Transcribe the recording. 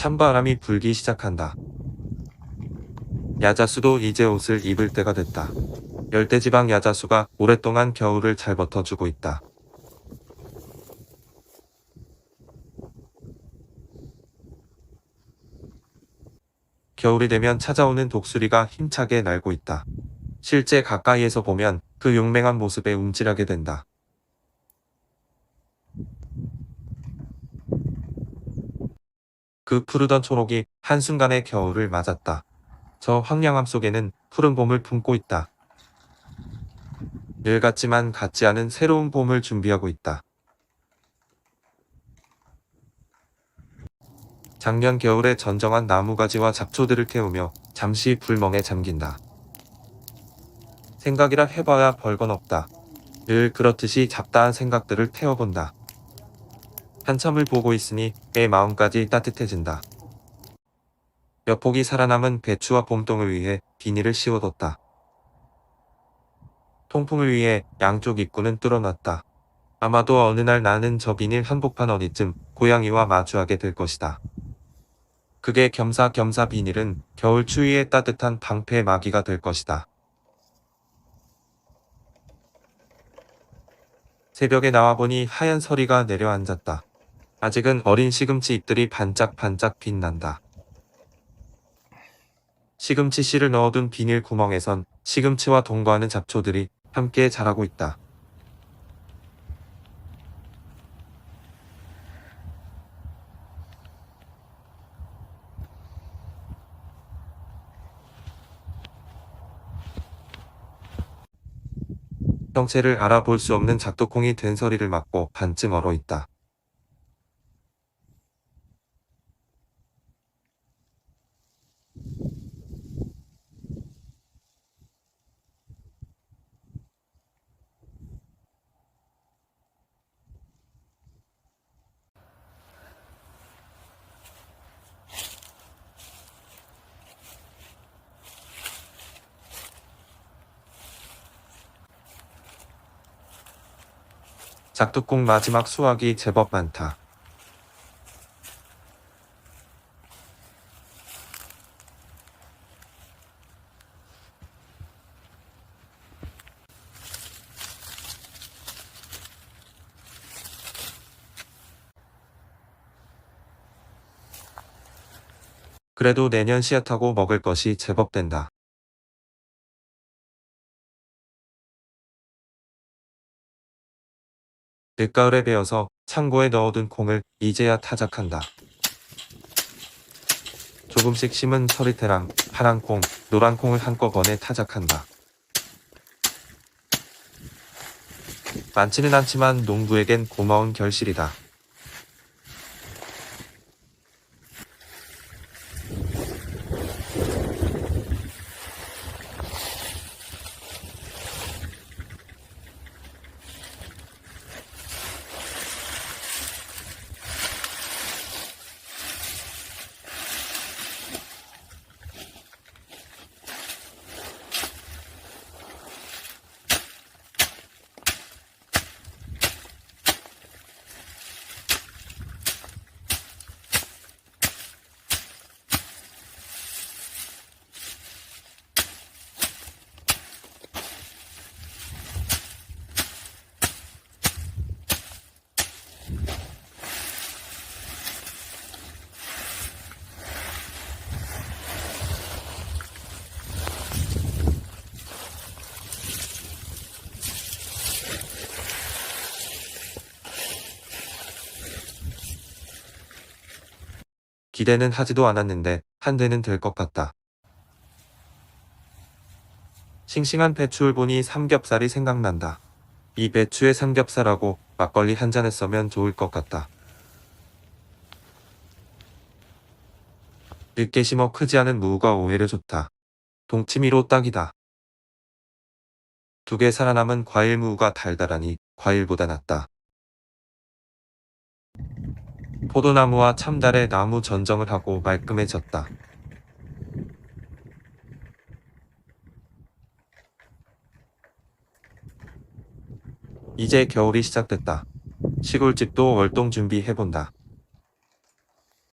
찬바람이 불기 시작한다. 야자수도 이제 옷을 입을 때가 됐다. 열대지방 야자수가 오랫동안 겨울을 잘 버텨주고 있다. 겨울이 되면 찾아오는 독수리가 힘차게 날고 있다. 실제 가까이에서 보면 그 용맹한 모습에 움찔하게 된다. 그 푸르던 초록이 한순간에 겨울을 맞았다. 저 황량함 속에는 푸른 봄을 품고 있다. 늘 같지만 같지 않은 새로운 봄을 준비하고 있다. 작년 겨울에 전정한 나무가지와 잡초들을 태우며 잠시 불멍에 잠긴다. 생각이라 해봐야 별건 없다. 늘 그렇듯이 잡다한 생각들을 태워본다. 한참을 보고 있으니 내 마음까지 따뜻해진다. 몇 폭이 살아남은 배추와 봄동을 위해 비닐을 씌워뒀다. 통풍을 위해 양쪽 입구는 뚫어놨다. 아마도 어느 날 나는 저 비닐 한복판 어디쯤 고양이와 마주하게 될 것이다. 그게 겸사겸사 비닐은 겨울 추위에 따뜻한 방패 마기가 될 것이다. 새벽에 나와보니 하얀 서리가 내려앉았다. 아직은 어린 시금치 잎들이 반짝반짝 빛난다. 시금치 씨를 넣어둔 비닐 구멍에선 시금치와 동거하는 잡초들이 함께 자라고 있다. 형체를 알아볼 수 없는 작두콩이 된 서리를 맞고 반쯤 얼어 있다. 작두콩 마지막 수확이 제법 많다. 그래도 내년 씨앗하고 먹을 것이 제법 된다. 늦가을에 베어서 창고에 넣어둔 콩을 이제야 타작한다. 조금씩 심은 서리태랑 파란 콩, 노란 콩을 한꺼번에 타작한다. 많지는 않지만 농부에겐 고마운 결실이다. 기대는 하지도 않았는데 한 대는 될 것 같다. 싱싱한 배추를 보니 삼겹살이 생각난다. 이 배추에 삼겹살하고 막걸리 한잔 했으면 좋을 것 같다. 늦게 심어 크지 않은 무가 오히려 좋다. 동치미로 딱이다. 두 개 살아남은 과일 무가 달달하니 과일보다 낫다. 포도나무와 참달에 나무 전정을 하고 말끔해졌다. 이제 겨울이 시작됐다. 시골집도 월동 준비해본다.